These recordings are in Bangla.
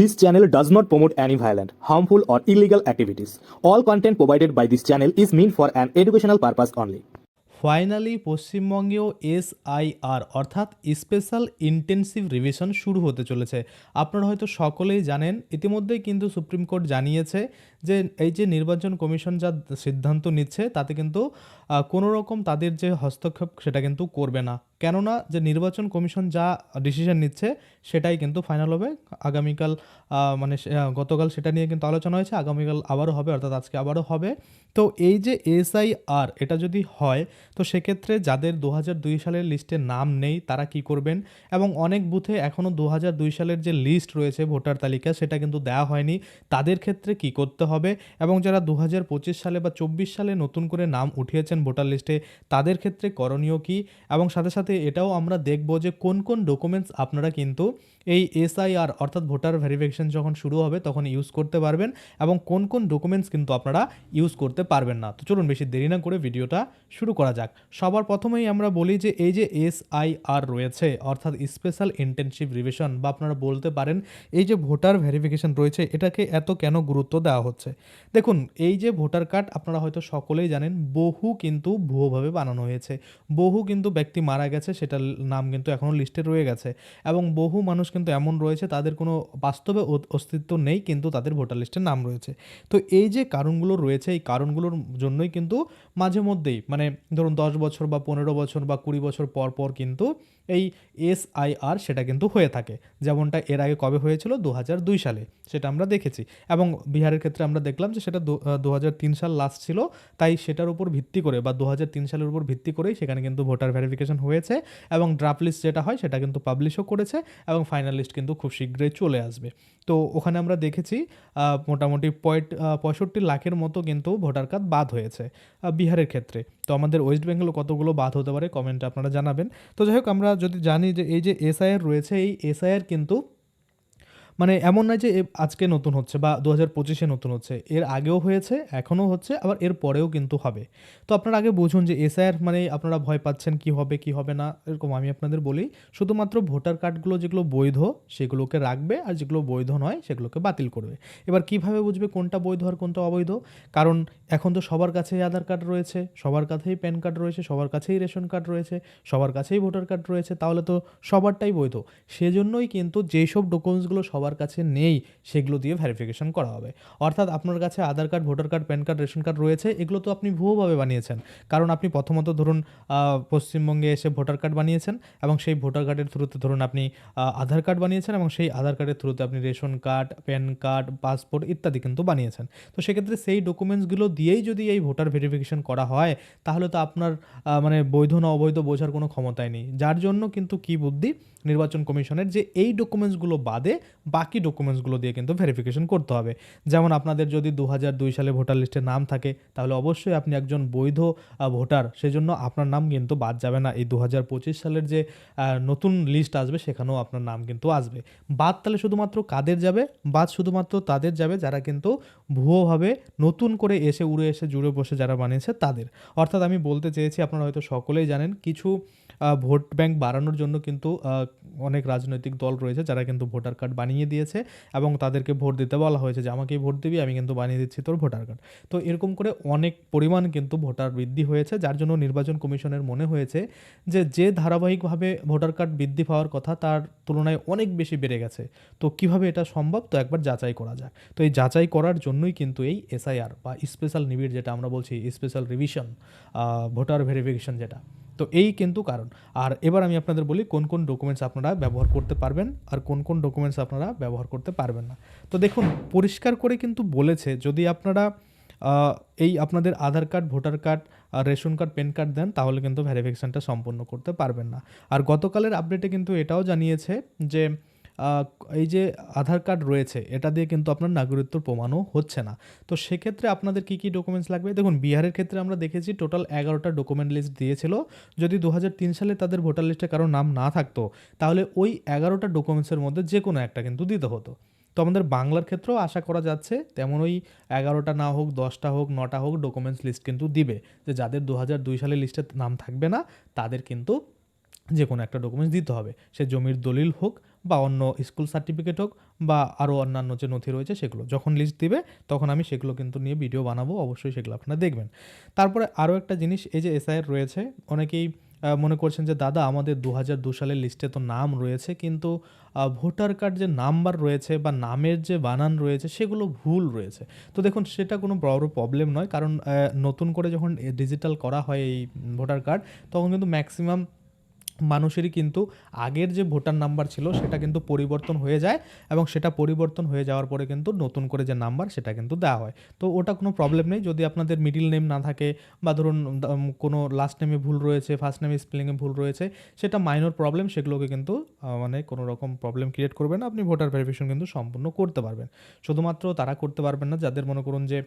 This channel does not promote any violent, harmful, or illegal activities. All content provided by this channel is meant for an educational purpose only. Finally পশ্চিমবঙ্গেও SIR অর্থাৎ স্পেশাল ইন্টেনসিভ রিভিশন শুরু হতে চলেছে আপনারা হয়তো সকলেই জানেন ইতিমধ্যেই কিন্তু সুপ্রিম কোর্ট জানিয়েছে যে এই যে নির্বাচন কমিশন যা সিদ্ধান্ত নিচ্ছে তাতে কিন্তু কোনো রকম তাদের যে হস্তক্ষেপ সেটা কিন্তু করবে না কেননা যে নির্বাচন কমিশন যা ডিসিশন নিচ্ছে, সেটাই কিন্তু ফাইনাল হবে। আগামীকাল মানে গতকাল সেটা নিয়ে কিন্তু আলোচনা হয়েছে, আগামীকাল আবারও হবে, অর্থাৎ আজকে আবারও হবে। তো এই যে এসআইআর এটা যদি হয়, তো সেক্ষেত্রে যাদের দু সালের লিস্টে নাম নেই, তারা কি করবেন? এবং অনেক বুথে এখনও দু সালের যে লিস্ট রয়েছে ভোটার তালিকা, সেটা কিন্তু দেওয়া হয়নি। তাদের ক্ষেত্রে কি করতে হবে? এবং যারা দু সালে বা চব্বিশ সালে নতুন করে নাম উঠিয়েছেন ভোটার লিস্টে তাদের ক্ষেত্রে করণীয় কি? এবং সাথে সাথে এটাও আমরা দেখব যে কোন কোন ডকুমেন্টস আপনারা কিন্তু এই এসআইআর অর্থাৎ ভোটার ভেরিফিকেশন যখন শুরু হবে তখন ইউজ করতে পারবেন এবং কোন কোন ডকুমেন্টস কিন্তু আপনারা ইউজ করতে পারবেন না। তো চলুন বেশি দেরি না করে ভিডিওটা শুরু করা যাক। সবার প্রথমেই আমরা বলি যে এই যে এসআইআর রয়েছে, অর্থাৎ স্পেশাল ইন্টেনসিভ রিভিশন বা আপনারা বলতে পারেন এই যে ভোটার ভেরিফিকেশন রয়েছে, এটাকে এত কেন গুরুত্ব দেওয়া হচ্ছে? দেখুন, এই যে ভোটার কার্ড আপনারা হয়তো সকলেই জানেন, বহু কিন্তু ভুয়োভাবে বানানো হয়েছে। বহু কিন্তু ব্যক্তি মারা গেছে। সেটার নাম কিন্তু এখনও লিস্টে রয়ে গেছে। এবং বহু মানুষ কিন্তু এমন রয়েছে, তাদের কোনো বাস্তবে অস্তিত্ব নেই, কিন্তু তাদের ভোটার লিস্টের নাম রয়েছে। তো এই যে কারণগুলো রয়েছে, এই কারণগুলোর জন্যই কিন্তু মাঝে মধ্যেই মানে ধরুন দশ বছর বা পনেরো বছর বা কুড়ি বছর পর পর কিন্তু এই এসআইআর সেটা কিন্তু হয়ে থাকে। যেমনটা এর আগে কবে হয়েছিল? দু দুই সালে, সেটা আমরা দেখেছি। এবং বিহারের ক্ষেত্রে আমরা দেখলাম যে সেটা দু হাজার তিন সাল লাস্ট ছিল, তাই সেটার উপর ভিত্তি করে বা দু হাজার তিন সালের উপর ভিত্তি করেই সেখানে কিন্তু ভোটার ভেরিফিকেশন হয়েছে। এবং ড্রাফট লিস্ট যেটা হয় সেটা কিন্তু পাবলিশও করেছে এবং ফাইনাল লিস্ট কিন্তু খুব শীঘ্রই চলে আসবে। তো ওখানে আমরা দেখেছি মোটামুটি পয়েন্ট পঁয়ষট্টি লাখের মতো কিন্তু ভোটার কার্ড বাদ হয়েছে বিহারের ক্ষেত্রে। তো আমাদের ওয়েস্ট বেঙ্গলে কতগুলো বাদ হতে পারে কমেন্টে আপনারা জানাবেন। তো যাই হোক, আমরা যদি জানি যে এই যে এসআইআর রয়েছে, এই এসআইআর কিন্তু মানে এমন নয় যে আজকে নতুন হচ্ছে বা দু হাজার পঁচিশে নতুন হচ্ছে। এর আগেও হয়েছে, এখনও হচ্ছে, আবার এর পরেও কিন্তু হবে। তো আপনারা আগে বুঝুন যে এসআইআর মানে আপনারা ভয় পাচ্ছেন কি হবে কি হবে না, এরকম আমি আপনাদের বলি। শুধুমাত্র ভোটার কার্ডগুলো যেগুলো বৈধ, সেগুলোকে রাখবে, আর যেগুলো বৈধ নয়, সেগুলোকে বাতিল করবে। এবার কীভাবে বুঝবে কোনটা বৈধ আর কোনটা অবৈধ? কারণ এখন তো সবার কাছেই আধার কার্ড রয়েছে, সবার কাছেই প্যান কার্ড রয়েছে, সবার কাছেই রেশন কার্ড রয়েছে, সবার কাছেই ভোটার কার্ড রয়েছে, তাহলে তো সবারটাই বৈধ। সেজন্যই কিন্তু যেই সব ডকুমেন্টসগুলো সবার কাছে নেই, সেগুলো দিয়ে ভেরিফিকেশন করা হবে। অর্থাৎ আপনার কাছে Aadhaar card, voter card, PAN card, ration card রয়েছে, এগুলো তো আপনি ভুয়োভাবে বানিয়েছেন। কারণ আপনি প্রথমত ধরুন পশ্চিমবঙ্গে এসে ভোটার কার্ড বানিয়েছেন এবং সেই ভোটার কার্ডের থ্রুতে ধরুন আপনি আধার কার্ড বানিয়েছেন এবং সেই আধার কার্ডের থ্রুতে আপনি ration card, PAN card, passport ইত্যাদি কিন্তু বানিয়েছেন। তো সেক্ষেত্রে সেই ডকুমেন্টসগুলো দিয়েই যদি এই ভোটার ভেরিফিকেশন করা হয়, তাহলে তো আপনার মানে বৈধ না অবৈধ বোঝার কোনো ক্ষমতাই নেই। যার জন্য কিন্তু কি বুদ্ধি? নির্বাচন কমিশনের যে এই ডকুমেন্টসগুলো বাদে বাকি ডকুমেন্টসগুলো দিয়ে কিন্তু ভেরিফিকেশন করতে হবে। যেমন আপনাদের যদি দু সালে ভোটার লিস্টে নাম থাকে, তাহলে অবশ্যই আপনি একজন বৈধ ভোটার সেজন্য আপনার নাম কিন্তু বাদ যাবে না। এই দু সালের যে নতুন লিস্ট আসবে, সেখানেও আপনার নাম কিন্তু আসবে। বাদ তাহলে শুধুমাত্র কাদের যাবে? বাদ শুধুমাত্র তাদের যাবে যারা কিন্তু ভুয়োভাবে নতুন করে এসে উড়ে এসে জুড়ে বসে যারা বানিয়েছে তাদের। অর্থাৎ আমি বলতে চেয়েছি, আপনারা হয়তো সকলেই জানেন, কিছু ভোট ব্যাংক বাড়ানোর জন্য কিন্তু অনেক রাজনৈতিক দল রয়েছে যারা কিন্তু ভোটার কার্ড বানিয়ে দিয়েছে এবং তাদেরকে ভোট দিতে বলা হয়েছে যে, আমাকেই ভোট দিবি, আমি কিন্তু বানিয়ে দিচ্ছি তোর ভোটার কার্ড। তো এরকম করে অনেক পরিমাণ কিন্তু ভোটার বৃদ্ধি হয়েছে, যার জন্য নির্বাচন কমিশনের মনে হয়েছে যে যে ধারাবাহিকভাবে ভোটার কার্ড বৃদ্ধি পাওয়ার কথা তার তুলনায় অনেক বেশি বেড়ে গেছে। তো কীভাবে এটা সম্ভব? তো একবার যাচাই করা যাক। তো এই যাচাই করার জন্যই কিন্তু এই এসআইআর বা স্পেশাল নিবিড় যেটা আমরা বলছি, স্পেশাল রিভিশন ভোটার ভেরিফিকেশন যেটা তো এই কিন্তু কারণ। আর এবার আমি আপনাদের বলি কোন কোন ডকুমেন্টস আপনারা ব্যবহার করতে পারবেন আর কোন কোন ডকুমেন্টস আপনারা ব্যবহার করতে পারবেন না। তো দেখুন, পরিষ্কার করে কিন্তু বলেছে, যদি আপনারা এই আপনাদের আধার কার্ড, ভোটার কার্ড আর রেশন কার্ড, প্যান কার্ড দেন, তাহলে কিন্তু ভ্যারিফিকেশানটা সম্পন্ন করতে পারবেন না। আর গতকালের আপডেটে কিন্তু এটাও জানিয়েছে যে এই যে আধার কার্ড রয়েছে, এটা দিয়ে কিন্তু আপনার নাগরিকত্ব প্রমাণও হচ্ছে না। তো সেক্ষেত্রে আপনাদের কী কী ডকুমেন্টস লাগবে? দেখুন, বিহারের ক্ষেত্রে আমরা দেখেছি টোটাল এগারোটা ডকুমেন্ট লিস্ট দিয়েছিল। যদি দু হাজার তিন সালে তাদের ভোটার লিস্টে কারও নাম না থাকতো, তাহলে ওই এগারোটা ডকুমেন্টসের মধ্যে যে কোনো একটা কিন্তু দিতে হতো। তো আমাদের বাংলার ক্ষেত্রেও আশা করা যাচ্ছে, তেমন ওই এগারোটা না হোক, দশটা হোক, নটা হোক ডকুমেন্টস লিস্ট কিন্তু দিবে। যে যাদের দু হাজার দুই সালে লিস্টে নাম থাকবে না, তাদের কিন্তু যে কোনো একটা ডকুমেন্টস দিতে হবে। সে জমির দলিল হোক বা অন্য স্কুল সার্টিফিকেট হোক বা আরও অন্যান্য যে নথি রয়েছে সেগুলো যখন লিস্ট দিবে, তখন আমি সেগুলো কিন্তু নিয়ে ভিডিও বানাবো, অবশ্যই সেগুলো আপনারা দেখবেন। তারপরে আরও একটা জিনিস, এই যে এসআইআর রয়েছে, অনেকেই মনে করছেন যে, দাদা, আমাদের দু হাজার দু সালের লিস্টে তো নাম রয়েছে, কিন্তু ভোটার কার্ড যে নাম্বার রয়েছে বা নামের যে বানান রয়েছে, সেগুলো ভুল রয়েছে। তো দেখুন, সেটা কোনো বড় প্রবলেম নয়, কারণ নতুন করে যখন ডিজিটাল করা হয় এই ভোটার কার্ড তখন কিন্তু ম্যাক্সিমাম মানুষেরই কিন্তু আগের যে ভোটার নাম্বার ছিল সেটা কিন্তু পরিবর্তন হয়ে যায় এবং সেটা পরিবর্তন হয়ে যাওয়ার পরে কিন্তু নতুন করে যে নাম্বার সেটা কিন্তু দেওয়া হয়। তো ওটা কোনো প্রবলেম নেই। যদি আপনাদের মিডিল নেম না থাকে বা ধরুন কোনো লাস্ট নেমে ভুল রয়েছে ফার্স্ট নেমে স্পেলিংয়ে ভুল রয়েছে, সেটা মাইনর প্রবলেম সেগুলোকে কিন্তু মানে কোনো রকম প্রবলেম ক্রিয়েট করবে না। আপনি ভোটার ভেরিফিকেশন কিন্তু সম্পূর্ণ করতে পারবেন। শুধুমাত্র তারা করতে পারবেন না, যাদের মনে করুন যে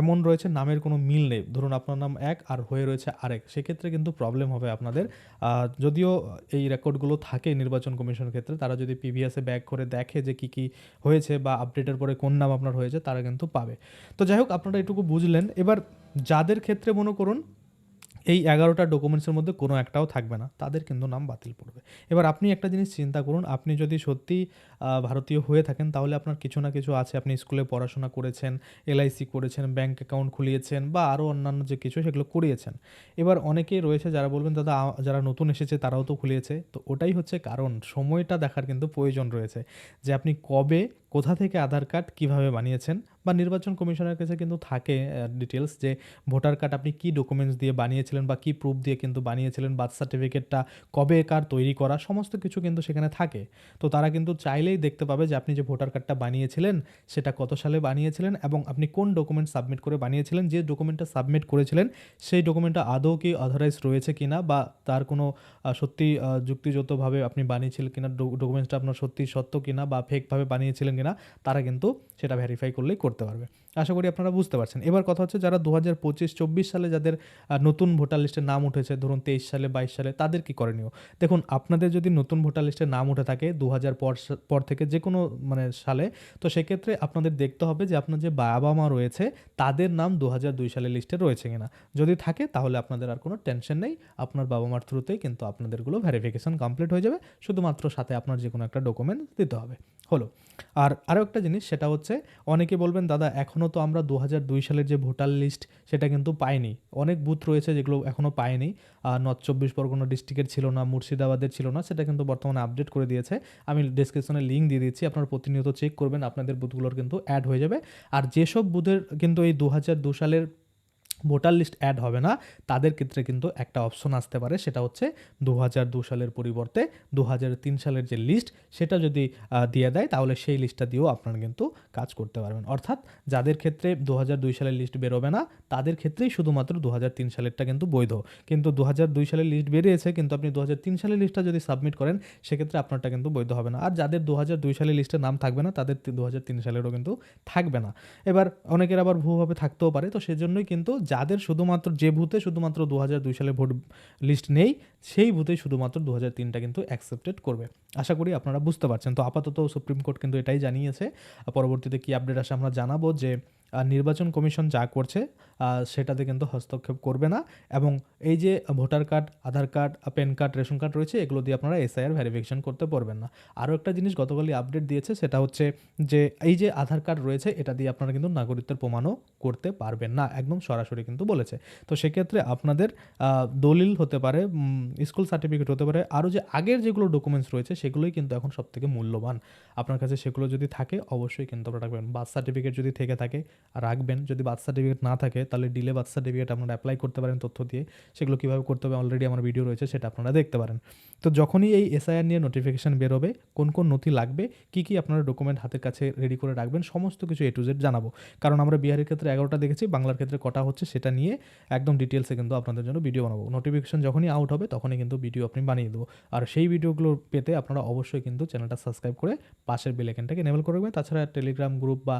এমন রয়েছে নামের কোনো মিল নেই। ধরুন আপনার নাম এক আর হয়ে রয়েছে আরেক। সেক্ষেত্রে কিন্তু প্রবলেম হবে আপনাদের যদিও এই রেকর্ডগুলো থাকে নির্বাচন কমিশনের ক্ষেত্রে, তারা যদি পিভিএসে ব্যাক করে দেখে যে কি কি হয়েছে বা আপডেটের পরে কোন নাম আপনার হয়েছে, তারা কিন্তু পাবে। তো যাই হোক, আপনারা এটুকু বুঝলেন। এবার যাদের ক্ষেত্রে মনে করুন এই এগারোটা ডকুমেন্টসের মধ্যে কোনো একটাও থাকবে না, তাদের কিন্তু নাম বাতিল পড়বে। এবার আপনি একটা জিনিস চিন্তা করুন, আপনি যদি সত্যি ভারতীয় হয়ে থাকেন, তাহলে আপনার কিছু না কিছু আছে। আপনি স্কুলে পড়াশোনা করেছেন এলআইসি করেছেন ব্যাংক অ্যাকাউন্ট খুলিয়েছেন বা আরও অন্যান্য যে কিছু সেগুলো করিয়েছেন। এবার অনেকেই রয়েছে যারা বলবেন, দাদা যারা নতুন এসেছে তারাও তো খুলিয়েছে। তো ওটাই হচ্ছে কারণ, সময়টা দেখার কিন্তু প্রয়োজন রয়েছে যে আপনি কবে কোথা থেকে আধার কার্ড কীভাবে বানিয়েছেন বা নির্বাচন কমিশনের কাছে কিন্তু থাকে ডিটেলস যে ভোটার কার্ড আপনি কি ডকুমেন্টস দিয়ে বানিয়েছিলেন বা কি প্রুফ দিয়ে কিন্তু বানিয়েছিলেন বার্থ সার্টিফিকেটটা কবে কার তৈরি করা, সমস্ত কিছু কিন্তু সেখানে থাকে। তো তারা কিন্তু চাইলেই দেখতে পাবে যে আপনি যে ভোটার কার্ডটা বানিয়েছিলেন, সেটা কত সালে বানিয়েছিলেন এবং আপনি কোন ডকুমেন্ট সাবমিট করে বানিয়েছিলেন, যে ডকুমেন্টটা সাবমিট করেছিলেন, সেই ডকুমেন্টটা আদৌ কি অথরাইজ রয়েছে কি না বা তার কোনো সত্যি যুক্তিযুক্তভাবে আপনি বানিয়েছিলেন কিনা ডকুমেন্টসটা আপনার সত্যি সত্য কিনা বা ফেকভাবে বানিয়েছিলেন কিনা তারা কিন্তু সেটা ভেরিফাই করলেই করতে পারবে। আশা করি আপনারা বুঝতে পারছেন। এবার কথা হচ্ছে যারা দু হাজার পঁচিশ, চব্বিশ সালে যাদের নতুন ভোটার লিস্টে নাম উঠেছে, ধরুন তেইশ সালে, বাইশ সালে, তাদের কি করণীয় দেখুন, আপনাদের যদি নতুন ভোটার লিস্টে নাম উঠে থাকে দু হাজার পর পর থেকে যে কোনো মানে সালে, তো সেক্ষেত্রে আপনাদের দেখতে হবে যে আপনার যে বাবা মা রয়েছে, তাদের নাম দু হাজার দুই সালের লিস্টে রয়েছে কিনা। যদি থাকে, তাহলে আপনাদের আর কোনো টেনশন নেই। আপনার বাবা মার থ্রুতেই কিন্তু আপনাদেরগুলো ভেরিফিকেশন কমপ্লিট হয়ে যাবে। শুধুমাত্র সাথে আপনার যে কোনো একটা ডকুমেন্ট দিতে হবে। হলো। আর আরও একটা জিনিস, সেটা হচ্ছে অনেকে বলবেন, দাদা এখনও তো আমরা দু সালের যে ভোটার লিস্ট, সেটা কিন্তু পাইনি। অনেক বুথ রয়েছে যেগুলো এখনও পাইনি আর নর্থ চব্বিশ পরগনা ডিস্ট্রিক্টের ছিল না, মুর্শিদাবাদের ছিল না, সেটা কিন্তু বর্তমানে আপডেট করে দিয়েছে। আমি ডিসক্রিপশনে লিঙ্ক দিয়ে দিচ্ছি, আপনারা প্রতিনিয়ত চেক করবেন, আপনাদের বুথগুলোর কিন্তু অ্যাড হয়ে যাবে। আর যেসব বুথের কিন্তু এই দু সালের ভোটার লিস্ট অ্যাড হবে না। তাদের ক্ষেত্রে কিন্তু একটা অপশন আসতে পারে, সেটা হচ্ছে দু সালের পরিবর্তে দু সালের যে লিস্ট সেটা যদি দিয়ে দেয়, তাহলে সেই লিস্টটা দিয়েও আপনারা কিন্তু কাজ করতে পারবেন। অর্থাৎ যাদের ক্ষেত্রে দু সালের লিস্ট বেরোবে না, তাদের ক্ষেত্রেই শুধুমাত্র দু সালেরটা কিন্তু বৈধ। কিন্তু দু সালের লিস্ট বেরিয়েছে, কিন্তু আপনি দু সালের লিস্টটা যদি সাবমিট করেন, সেক্ষেত্রে আপনারটা কিন্তু বৈধ হবে না। আর যাদের দু সালের লিস্টে নাম থাকবে না, তাদের দু সালেরও কিন্তু থাকবে না। এবার অনেকের আবার ভুলভাবে থাকতেও পারে, তো সেজন্যই কিন্তু যাদের শুধুমাত্র যে ভূতে শুধুমাত্র দু দুই সালে ভোট লিস্ট নেই, সেই ভূতে শুধুমাত্র দু হাজার তিনটা কিন্তু অ্যাকসেপ্টেড করবে। আশা করি আপনারা বুঝতে পারছেন। তো আপাতত সুপ্রিম কোর্ট কিন্তু এটাই জানিয়েছে। পরবর্তীতে কি আপডেট আসে আমরা জানাব যে আহ, নির্বাচন কমিশন যা করছে সেটাতে কিন্তু হস্তক্ষেপ করবে না। এবং এই যে voter card Aadhaar card PAN card ration card রয়েছে এগুলো দিয়ে আপনারা এসআইআর ভেরিফিকেশন করতে পারবেন না। আরও একটা জিনিস গতকালই আপডেট দিয়েছে সেটা হচ্ছে যে এই যে আধার কার্ড রয়েছে এটা দিয়ে আপনারা কিন্তু নাগরিকত্বের প্রমাণও করতে পারবেন না একদম সরাসরি কিন্তু বলেছে। তো সেক্ষেত্রে আপনাদের দলিল হতে পারে স্কুল সার্টিফিকেট হতে পারে আরও যে আগের যেগুলো ডকুমেন্টস রয়েছে সেগুলোই কিন্তু এখন সব থেকে মূল্যবান। আপনার কাছে সেগুলো যদি থাকে অবশ্যই কিন্তু আপনারা রাখবেন। বার্থ সার্টিফিকেট যদি থেকে থাকে রাখবেন। যদি বার্থ সার্টিফিকেট না থাকে, তাহলে ডিলে বার্থ সার্টিফিকেট আপনারা অ্যাপ্লাই করতে পারেন তথ্য দিয়ে। সেগুলো কীভাবে করতে হবে অলরেডি আমার ভিডিও রয়েছে, সেটা আপনারা দেখতে পারেন। তো যখনই এই এসআইআর নিয়ে নোটিফিকেশান বেরোবে, কোন কোন নথি লাগবে, কী কী আপনারা ডকুমেন্ট হাতের কাছে রেডি করে রাখবেন, সমস্ত কিছু এ টু জেড জানাব। কারণ আমরা বিহারের ক্ষেত্রে এগারোটা দেখেছি, বাংলার ক্ষেত্রে কটা হচ্ছে সেটা নিয়ে একদম ডিটেলসে কিন্তু আপনাদের জন্য ভিডিও বানাবো। নোটিফিকেশান যখনই আউট হবে, তখনই কিন্তু ভিডিও আপনি বানিয়ে দেবো। আর সেই ভিডিওগুলো পেতে আপনারা অবশ্যই কিন্তু চ্যানেলটা সাবস্ক্রাইব করে পাশের বেলাইকেনটাকে এনেবল করে রাখবেন। তাছাড়া টেলিগ্রাম গ্রুপ বা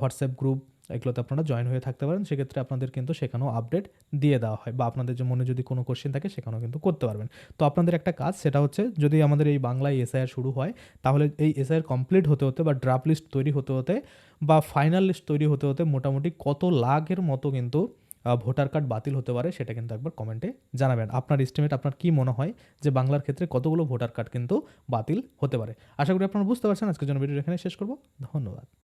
হোয়াটসঅ্যাপ গ্রুপ এগুলোতে আপনারা জয়েন হয়ে থাকতে পারেন। সেক্ষেত্রে আপনাদের কিন্তু সেখানেও আপডেট দিয়ে দেওয়া হয় বা আপনাদের যে মনে যদি কোনো কোশ্চেন থাকে সেখানেও কিন্তু করতে পারবেন। তো আপনাদের একটা কাজ, সেটা হচ্ছে যদি আমাদের এই বাংলায় এসআইআর শুরু হয়, তাহলে এই এসআইআর কমপ্লিট হতে হতে বা ড্রাফট লিস্ট তৈরি হতে হতে বা ফাইনাল লিস্ট তৈরি হতে হতে মোটামুটি কত লাখের মতো কিন্তু ভোটার কার্ড বাতিল হতে পারে সেটা কিন্তু একবার কমেন্টে জানাবেন। আপনার এস্টিমেট আপনার কি মনে হয় যে বাংলার ক্ষেত্রে কতগুলো ভোটার কার্ড কিন্তু বাতিল হতে পারে? আশা করি আপনারা বুঝতে পারছেন। আজকের জন্য ভিডিও এখানে শেষ করব। ধন্যবাদ।